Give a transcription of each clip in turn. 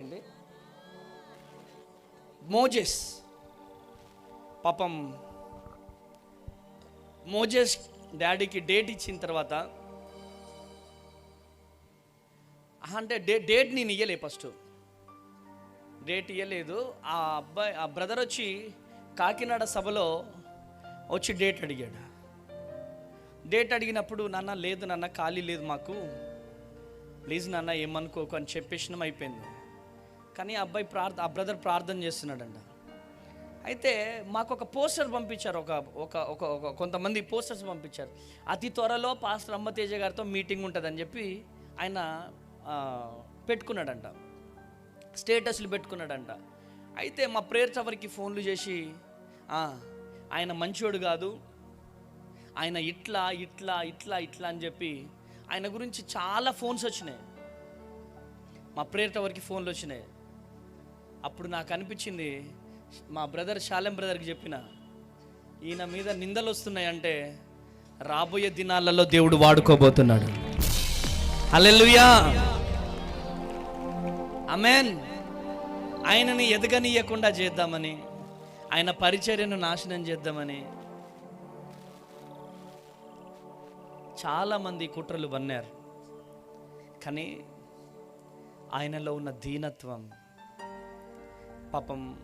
అండి మోజెస్. పాపం మోజెస్ డాడీకి డేట్ ఇచ్చిన తర్వాత అంటే డే డేట్ నేను ఇయ్యలే ఫస్ట్. డేట్ ఇయ్యలేదు. ఆ అబ్బాయి ఆ బ్రదర్ వచ్చి కాకినాడ సభలో వచ్చి డేట్ అడిగాడు. డేట్ అడిగినప్పుడు నాన్న లేదు నాన్న ఖాళీ లేదు మాకు. ప్లీజ్ నాన్న ఏమనుకోకు అని చెప్పేసినాం అయిపోయింది కానీ ఆ అబ్బాయి ప్రార్థ ఆ బ్రదర్ ప్రార్థన చేస్తున్నాడంట. అయితే మాకు ఒక పోస్టర్ పంపించారు ఒక ఒక ఒక ఒక కొంతమంది పోస్టర్స్ పంపించారు. అతి త్వరలో పాస్టర్ అమ్మతేజ గారితో మీటింగ్ ఉంటుందని చెప్పి ఆయన పెట్టుకున్నాడంట. స్టేటస్లు పెట్టుకున్నాడంట. అయితే మా ప్రేయర్ టవర్కి ఫోన్లు చేసి ఆయన మంచోడు కాదు ఆయన ఇట్లా ఇట్లా ఇట్లా ఇట్లా అని చెప్పి ఆయన గురించి చాలా ఫోన్స్ వచ్చినాయి. మా ప్రేయర్ టవర్కి ఫోన్లు వచ్చినాయి. అప్పుడు నాకు అనిపించింది మా బ్రదర్ శాలెం బ్రదర్కి చెప్పిన ఈయన మీద నిందలు వస్తున్నాయంటే రాబోయే దినాలలో దేవుడు వాడుకోబోతున్నాడు. హల్లెలూయా! అమెన్ ఆయనని ఎదగనీయకుండా చేద్దామని ఆయన పరిచర్యను నాశనం చేద్దామని చాలామంది కుట్రలు బన్నారు. కానీ ఆయనలో ఉన్న దీనత్వం పాపం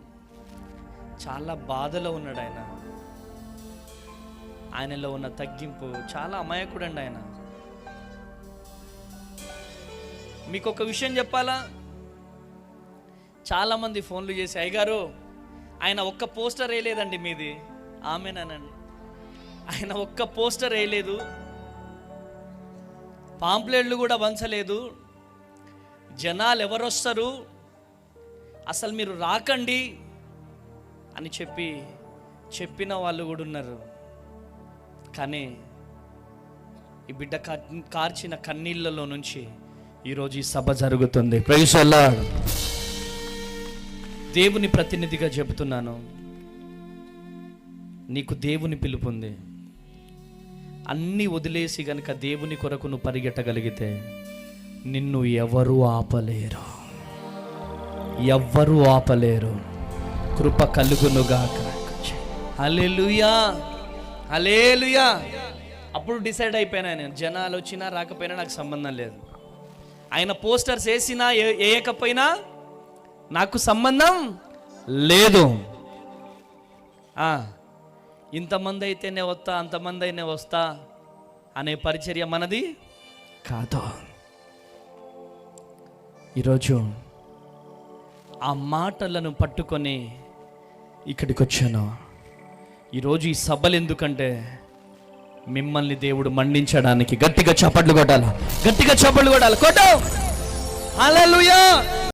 చాలా బాధలో ఉన్నాడు ఆయన. ఆయనలో ఉన్న తగ్గింపు చాలా అమాయకుడండి ఆయన. మీకు ఒక విషయం చెప్పాలా? చాలామంది ఫోన్లు చేసి అయ్యగారు ఆయన ఒక్క పోస్టర్ వేయలేదండి మీది. ఆమెనానండి. ఆయన ఒక్క పోస్టర్ వేయలేదు. పాంప్లెట్లు కూడా వంచలేదు. జనాలు ఎవరు వస్తారు అసలు మీరు రాకండి అని చెప్పి చెప్పిన వాళ్ళు కూడా ఉన్నారు. కానీ ఈ బిడ్డ కార్చిన కన్నీళ్ళలో నుంచి ఈరోజు ఈ సభ జరుగుతుంది. ప్రైసల్లా దేవుని ప్రతినిధిగా చెబుతున్నాను. నీకు దేవుని పిలుపుంది అన్నీ వదిలేసి గనుక దేవుని కొరకు నువ్వు పరిగెట్టగలిగితే నిన్ను ఎవరు ఆపలేరు. ఎవ్వరు ఆపలేరు. కృప కలుగునుగాక హల్లెలూయా. అప్పుడు డిసైడ్ అయిపోయినా నేను జనాలు వచ్చినా రాకపోయినా నాకు సంబంధం లేదు. ఆయన పోస్టర్స్ వేసినా ఏ- వేయకపోయినా నాకు సంబంధం లేదు. ఇంతమంది అయితేనే వస్తా అంతమంది అయినే వస్తా అనే పరిచర్య మనది కాదు. ఈరోజు ఆ మాటలను పట్టుకొని ఇక్కడికి వచ్చాను ఈరోజు ఈ సభలు ఎందుకంటే మిమ్మల్ని దేవుడు మండించడానికి గట్టిగా చప్పట్లు కొట్టాలి? గట్టిగా చప్పట్లు కొట్టాలి? కొట్టు! హల్లెలూయా!